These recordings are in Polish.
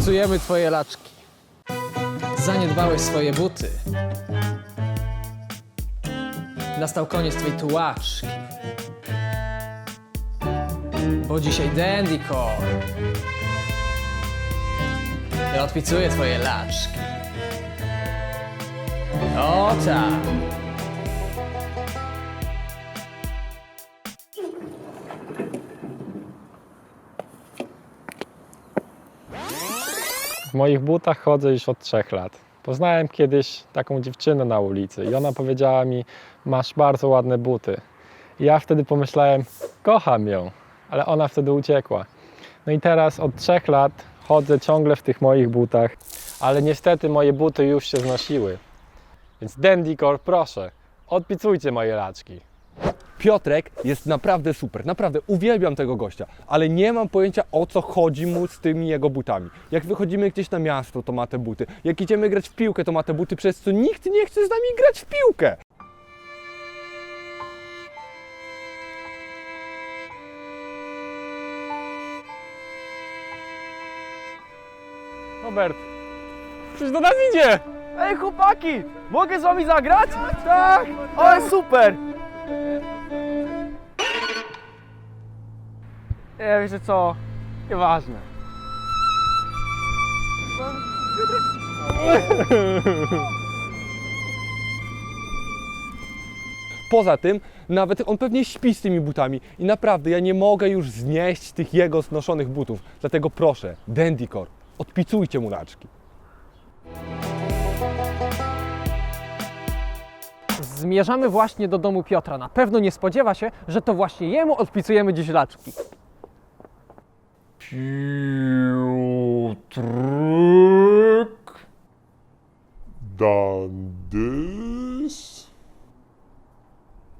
Odpicujemy twoje laczki. Zaniedbałeś swoje buty. Nastał koniec twojej tułaczki. Bo dzisiaj Dandycore. Ja odpicuję twoje laczki. O tak. Moich butach chodzę już od trzech lat. Poznałem kiedyś taką dziewczynę na ulicy i ona powiedziała mi: Masz bardzo ładne buty. I ja wtedy pomyślałem: Kocham ją, ale ona wtedy uciekła. No i teraz od trzech lat chodzę ciągle w tych moich butach, ale niestety moje buty już się znosiły. Więc Dandycore, proszę, odpicujcie moje laczki. Piotrek jest naprawdę super, naprawdę uwielbiam tego gościa, ale nie mam pojęcia o co chodzi mu z tymi jego butami. Jak wychodzimy gdzieś na miasto, to ma te buty. Jak idziemy grać w piłkę, to ma te buty, przez co nikt nie chce z nami grać w piłkę. Robert, coś do nas idzie! Ej chłopaki, mogę z wami zagrać? Tak, ale super! Nie, wiecie co, nieważne. Poza tym, nawet on pewnie śpi z tymi butami i naprawdę ja nie mogę już znieść tych jego znoszonych butów. Dlatego proszę, Dandycore, odpicujcie mu laczki. Zmierzamy właśnie do domu Piotra. Na pewno nie spodziewa się, że to właśnie jemu odpicujemy dziś laczki. Piotrek Dandys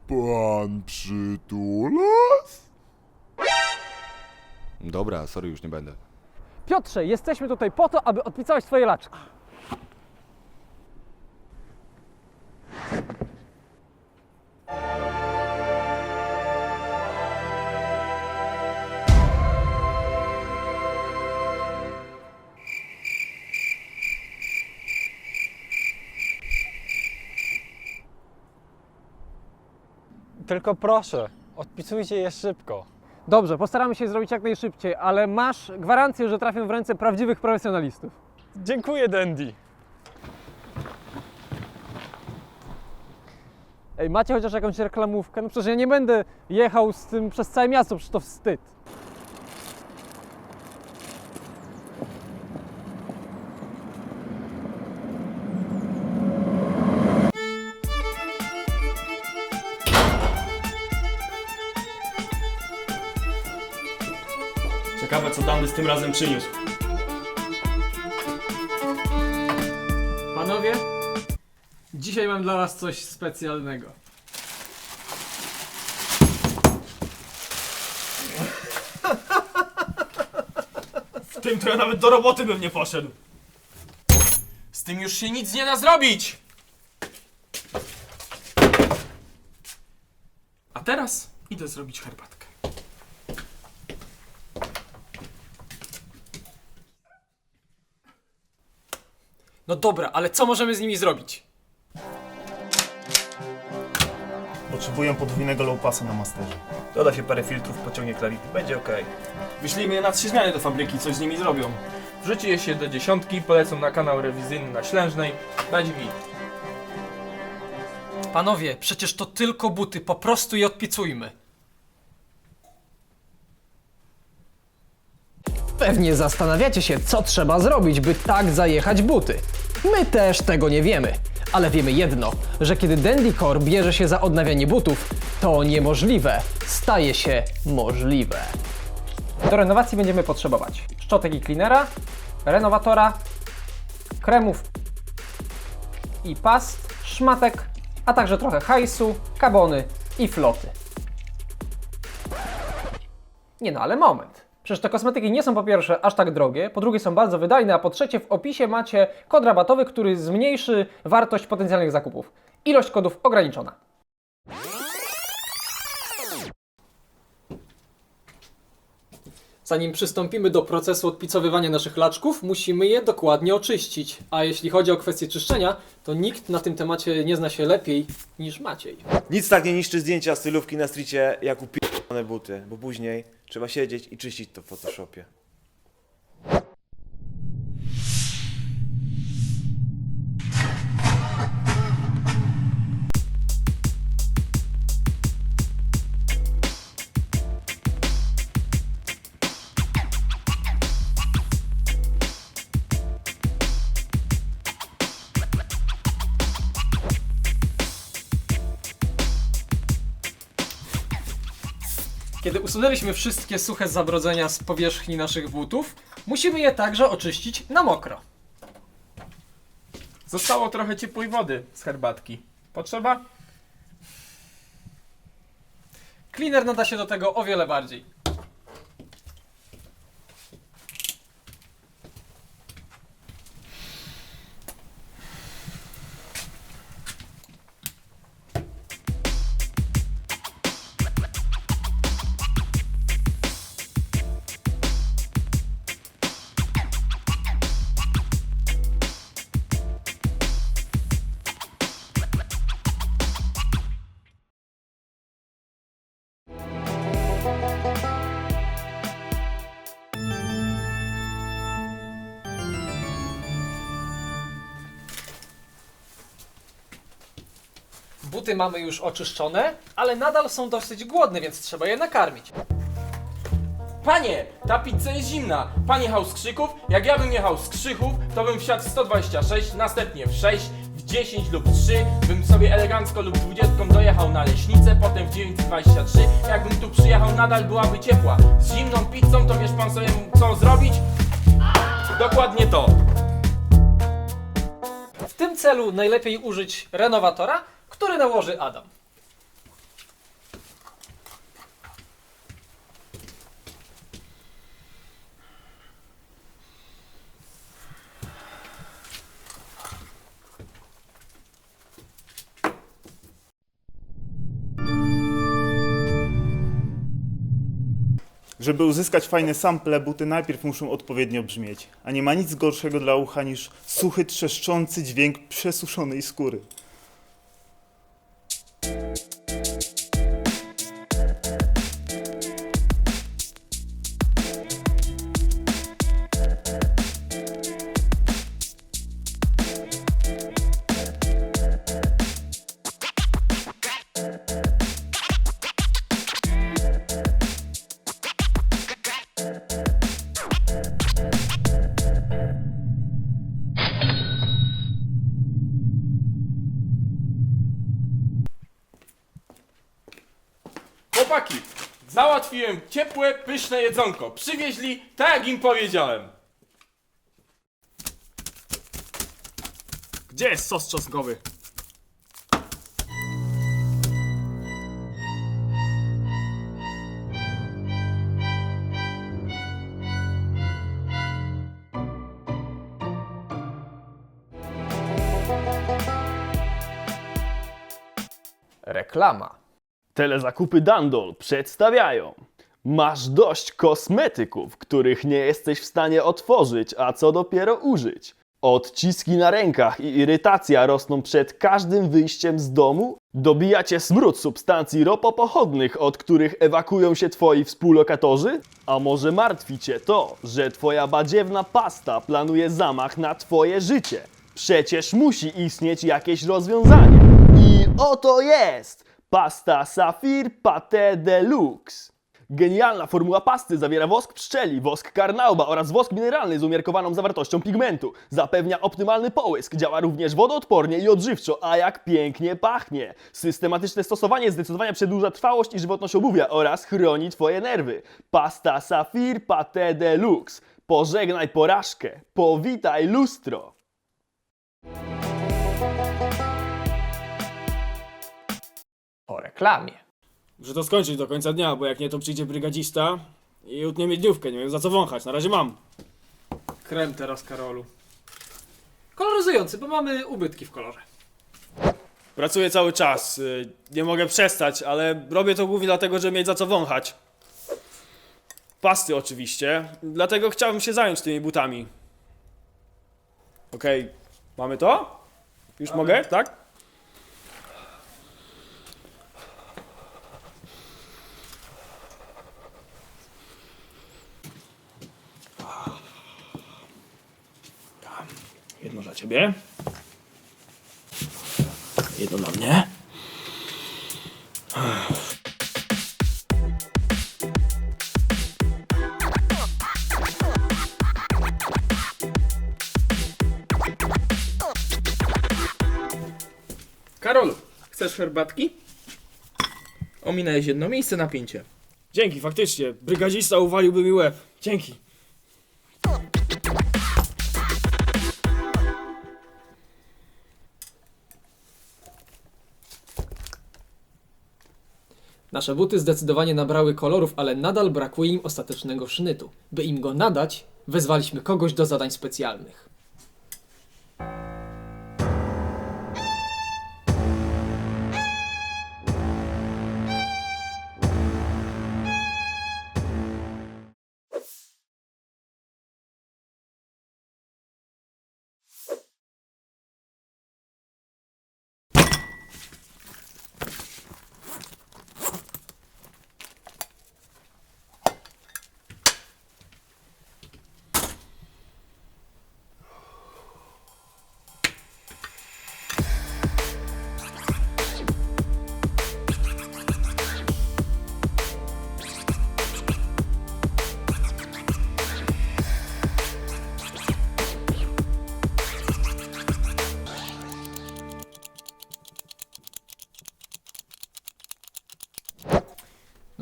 Pan przytulas? Dobra, sorry, już nie będę. Piotrze, jesteśmy tutaj po to, aby odpicować twoje laczki. Tylko proszę, odpisujcie je szybko. Dobrze, postaramy się zrobić jak najszybciej, ale masz gwarancję, że trafią w ręce prawdziwych profesjonalistów. Dziękuję, Dandy. Ej, macie chociaż jakąś reklamówkę? No przecież ja nie będę jechał z tym przez całe miasto, przecież to wstyd. Co Dandy z tym razem przyniósł. Panowie, dzisiaj mam dla was coś specjalnego. Z tym to ja nawet do roboty bym nie poszedł. Z tym już się nic nie da zrobić. A teraz idę zrobić herbatkę. No dobra, ale co możemy z nimi zrobić? Potrzebuję podwójnego low passa na masterze. Doda się parę filtrów, pociągnie clarity, będzie ok. Wyślijmy je na trzy zmiany do fabryki, coś z nimi zrobią. Wrzuci je się do dziesiątki, polecą na kanał rewizyjny na Ślężnej, będzie git. Panowie, przecież to tylko buty, po prostu je odpicujmy. Pewnie zastanawiacie się, co trzeba zrobić, by tak zajechać buty. My też tego nie wiemy, ale wiemy jedno, że kiedy Dandycore bierze się za odnawianie butów, to niemożliwe staje się możliwe. Do renowacji będziemy potrzebować szczotek i cleanera, renowatora, kremów i past, szmatek, a także trochę hajsu, kabony i floty. Nie no, ale moment. Przecież te kosmetyki nie są po pierwsze aż tak drogie, po drugie są bardzo wydajne, a po trzecie w opisie macie kod rabatowy, który zmniejszy wartość potencjalnych zakupów. Ilość kodów ograniczona. Zanim przystąpimy do procesu odpicowywania naszych laczków, musimy je dokładnie oczyścić. A jeśli chodzi o kwestię czyszczenia, to nikt na tym temacie nie zna się lepiej niż Maciej. Nic tak nie niszczy zdjęcia stylówki na stricie, jak upierdolone buty, bo później trzeba siedzieć i czyścić to w Photoshopie. Kiedy usunęliśmy wszystkie suche zabrodzenia z powierzchni naszych butów, musimy je także oczyścić na mokro. Zostało trochę ciepłej wody z herbatki. Potrzeba? Cleaner nada się do tego o wiele bardziej. Buty mamy już oczyszczone, ale nadal są dosyć głodne, więc trzeba je nakarmić. Panie, ta pizza jest zimna. Pan jechał z krzyków? Jak ja bym jechał z krzyków, to bym wsiadł w 126, następnie w 6, w 10 lub 3, bym sobie elegancko lub 20 dojechał na leśnicę, potem w 923. Jakbym tu przyjechał, nadal byłaby ciepła. Z zimną pizzą, to wiesz pan sobie co zrobić? Dokładnie to. W tym celu najlepiej użyć renowatora, który nałoży Adam. Żeby uzyskać fajne sample, buty najpierw muszą odpowiednio brzmieć. A nie ma nic gorszego dla ucha niż suchy, trzeszczący dźwięk przesuszonej skóry. Załatwiłem ciepłe, pyszne jedzonko. Przywieźli tak jak im powiedziałem. Gdzie jest sos czosnkowy? Reklama. Telezakupy Dandol przedstawiają. Masz dość kosmetyków, których nie jesteś w stanie otworzyć, a co dopiero użyć. Odciski na rękach i irytacja rosną przed każdym wyjściem z domu? Dobijacie smród substancji ropopochodnych, od których ewakuują się twoi współlokatorzy? A może martwi cię to, że twoja badziewna pasta planuje zamach na twoje życie? Przecież musi istnieć jakieś rozwiązanie. I oto jest! Pasta Safir Pate Deluxe. Genialna formuła pasty zawiera wosk pszczeli, wosk karnauba oraz wosk mineralny z umiarkowaną zawartością pigmentu. Zapewnia optymalny połysk, działa również wodoodpornie i odżywczo, a jak pięknie pachnie. Systematyczne stosowanie zdecydowanie przedłuża trwałość i żywotność obuwia oraz chroni Twoje nerwy. Pasta Safir Pate Deluxe. Pożegnaj porażkę, powitaj lustro. Reklamie. Muszę to skończyć do końca dnia, bo jak nie to przyjdzie brygadzista i utnie mi dniówkę, nie wiem za co wąchać, na razie mam. Krem teraz, Karolu. Koloryzujący, bo mamy ubytki w kolorze. Pracuję cały czas, y, nie mogę przestać, ale robię to głównie dlatego, żeby mieć za co wąchać. pasty oczywiście, dlatego chciałbym się zająć tymi butami. Okej, mamy to? Już mogę, tak? Jedno dla ciebie. Jedno dla mnie. Karolu, chcesz herbatki? Ominęłeś jedno miejsce napięcie. Dzięki, faktycznie. Brygadzista uwaliłby mi łeb. Dzięki. Nasze buty zdecydowanie nabrały kolorów, ale nadal brakuje im ostatecznego sznytu. By im go nadać, wezwaliśmy kogoś do zadań specjalnych.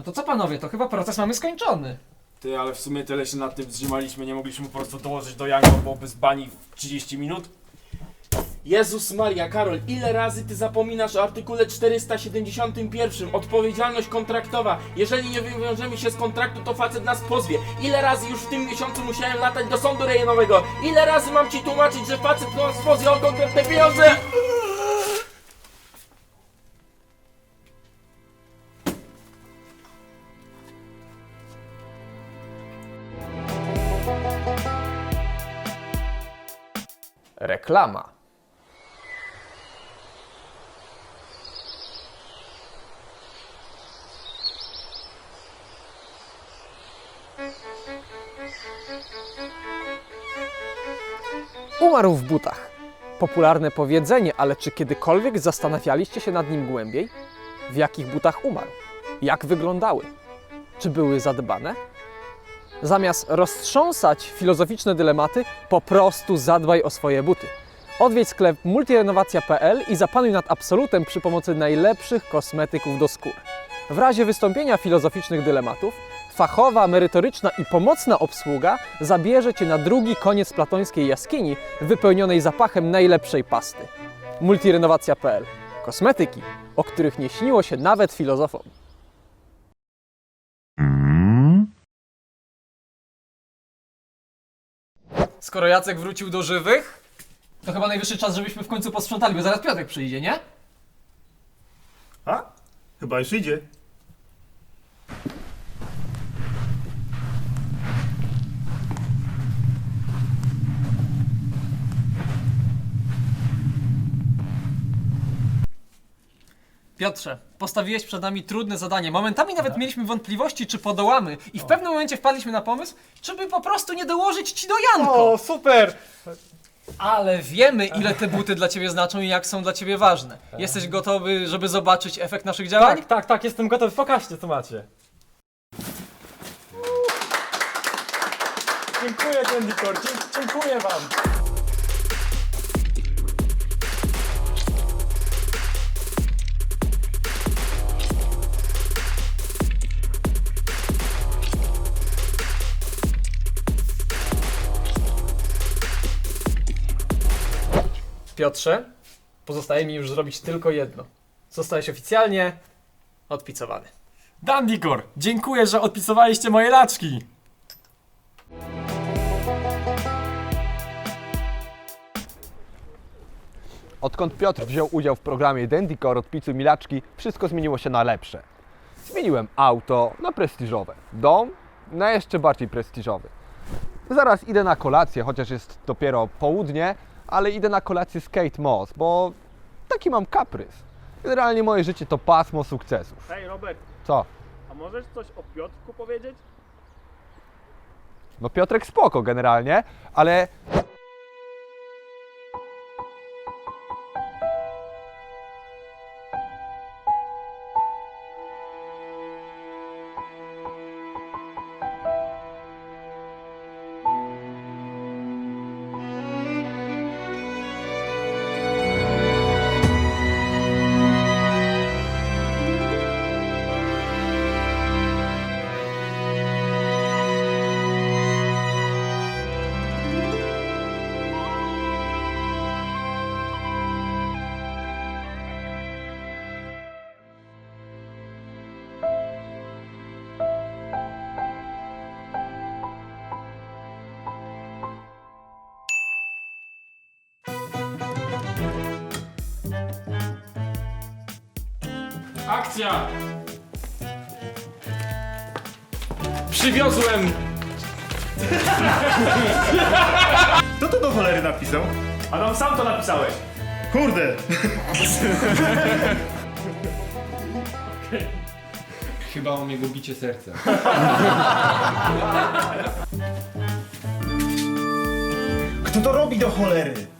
To co panowie, to chyba proces mamy skończony. Ty, ale w sumie tyle się nad tym zrzymaliśmy, nie mogliśmy po prostu dołożyć do Jango, bo bez bani w 30 minut. Jezus Maria, Karol, ile razy ty zapominasz o artykule 471? Odpowiedzialność kontraktowa. Jeżeli nie wywiążemy się z kontraktu, to facet nas pozwie. Ile razy już w tym miesiącu musiałem latać do sądu rejonowego? Ile razy mam ci tłumaczyć, że facet nas pozwie o konkretne pieniądze? Reklama. Umarł w butach. Popularne powiedzenie, ale czy kiedykolwiek zastanawialiście się nad nim głębiej? W jakich butach umarł? Jak wyglądały? Czy były zadbane? Zamiast roztrząsać filozoficzne dylematy, po prostu zadbaj o swoje buty. Odwiedź sklep multirenowacja.pl i zapanuj nad absolutem przy pomocy najlepszych kosmetyków do skór. W razie wystąpienia filozoficznych dylematów, fachowa, merytoryczna i pomocna obsługa zabierze Cię na drugi koniec platońskiej jaskini wypełnionej zapachem najlepszej pasty. Multirenowacja.pl Kosmetyki, o których nie śniło się nawet filozofom. Skoro Jacek wrócił do żywych, to chyba najwyższy czas, żebyśmy w końcu posprzątali, bo zaraz Piotrek przyjdzie, nie? A? Chyba już idzie. Piotrze, postawiłeś przed nami trudne zadanie. Momentami nawet mieliśmy wątpliwości, czy podołamy. I w pewnym momencie wpadliśmy na pomysł, czy by po prostu nie dołożyć ci do Janko. O, super! Ale wiemy, ile te buty dla ciebie znaczą i jak są dla ciebie ważne. Jesteś gotowy, żeby zobaczyć efekt naszych działań? Tak, tak, tak, jestem gotowy. Pokażcie, co macie. Dziękuję, Dendikor, dziękuję wam. Piotrze, pozostaje mi już zrobić tylko jedno. Zostałeś oficjalnie odpicowany. Dandikor, dziękuję, że odpisowaliście moje laczki. Odkąd Piotr wziął udział w programie Dendicore od pizzy Milaczki, wszystko zmieniło się na lepsze. Zmieniłem auto na prestiżowe, dom na jeszcze bardziej prestiżowy. Zaraz idę na kolację, chociaż jest dopiero południe, ale idę na kolację z Kate Moss, bo taki mam kaprys. Generalnie moje życie to pasmo sukcesów. Hej Robert, Co? a możesz coś o Piotrku powiedzieć? No Piotrek spoko generalnie, ale Akcja! Przywiozłem Kto to do cholery napisał? Adam, sam to napisałeś. Kurde! chyba mam jego bicie serca. Kto to robi do cholery?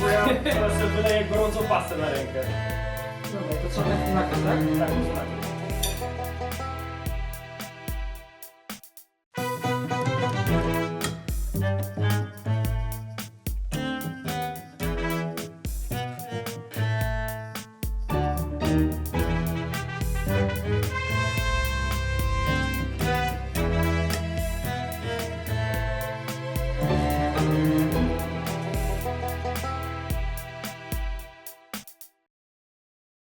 Bo ja teraz sobie wyleję gorącą pastę na rękę. Dobra, to trzeba na tak? Tak, tak?